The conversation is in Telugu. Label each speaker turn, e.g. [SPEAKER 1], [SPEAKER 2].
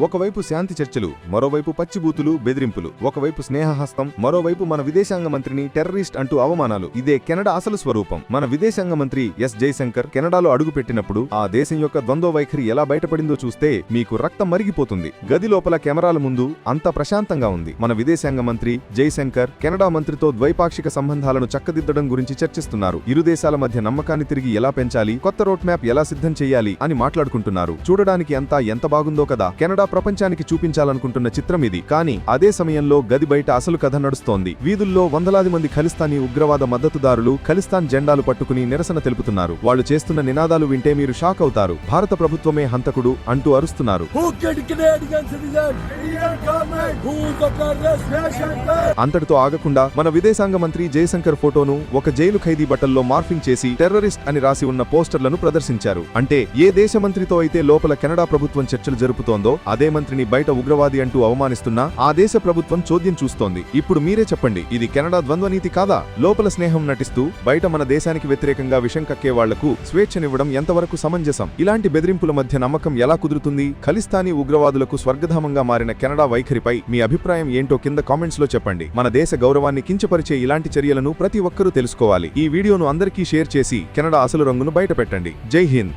[SPEAKER 1] ఒకవైపు శాంతి చర్చలు మరోవైపు పచ్చిబూతులు బెదిరింపులు. ఒకవైపు స్నేహహస్తం మరోవైపు మన విదేశాంగ మంత్రిని టెర్రరిస్ట్ అంటూ అవమానాలు. ఇదే కెనడా అసలు స్వరూపం. మన విదేశాంగ మంత్రి ఎస్ జైశంకర్ కెనడాలో అడుగుపెట్టినప్పుడు ఆ దేశం యొక్క ద్వంద్వ వైఖరి ఎలా బయటపడిందో చూస్తే మీకు రక్తం మరిగిపోతుంది. గది లోపల కెమెరాల ముందు అంత ప్రశాంతంగా ఉంది. మన విదేశాంగ మంత్రి జయశంకర్ కెనడా మంత్రితో ద్వైపాక్షిక సంబంధాలను చక్కదిద్దడం గురించి చర్చిస్తున్నారు. ఇరు దేశాల మధ్య నమ్మకాన్ని తిరిగి ఎలా పెంచాలి కొత్త రోడ్ మ్యాప్ ఎలా సిద్ధం చేయాలి అని మాట్లాడుకుంటున్నారు. చూడడానికి అంతా ఎంత బాగుందో కదా. కెనడా ప్రపంచానికి చూపించాలనుకుంటున్న చిత్రం ఇది. కానీ అదే సమయంలో గది బయట అసలు కథ నడుస్తోంది. వీధుల్లో వందలాది మంది ఖలిస్తానీ ఉగ్రవాద మద్దతుదారులు ఖలిస్తాన్ జెండాలు పట్టుకుని నిరసన తెలుపుతున్నారు. వాళ్ళు చేస్తున్న నినాదాలు వింటే మీరు షాక్ అవుతారు. భారత ప్రభుత్వమే హంతకుడు అంటూ అరుస్తున్నారు? అంతటితో ఆగకుండా మన విదేశాంగ మంత్రి జయశంకర్ ఫోటోను ఒక జైలు ఖైదీ బట్టల్లో మార్ఫింగ్ చేసి టెర్రరిస్ట్ అని రాసి ఉన్న పోస్టర్లను ప్రదర్శించారు. అంటే ఏ దేశ మంత్రితో అయితే లోపల కెనడా ప్రభుత్వం చర్చలు జరుపుతోందో అదే మంత్రిని బయట ఉగ్రవాది అంటూ అవమానిస్తున్నా ఆ దేశ ప్రభుత్వం చోద్యం చూస్తోంది. ఇప్పుడు మీరే చెప్పండి ఇది కెనడా ద్వంద్వనీతి కాదా? లోపల స్నేహం నటిస్తూ బయట మన దేశానికి వ్యతిరేకంగా విషం కక్కే వాళ్ళకు స్వేచ్ఛనివ్వడం ఎంతవరకు సమంజసం? ఇలాంటి బెదిరింపుల మధ్య నమ్మకం ఎలా కుదురుతుంది? ఖలిస్తానీ ఉగ్రవాదులకు స్వర్గధామంగా మారిన కెనడా వైఖరిపై మీ అభిప్రాయం ఏంటో కింద కామెంట్స్లో చెప్పండి. మన దేశ గౌరవాన్ని కించపరిచే ఇలాంటి చర్యలను ప్రతి ఒక్కరూ తెలుసుకోవాలి. ఈ వీడియోను అందరికీ షేర్ చేసి కెనడా అసలు రంగును బయటపెట్టండి. జై హింద్!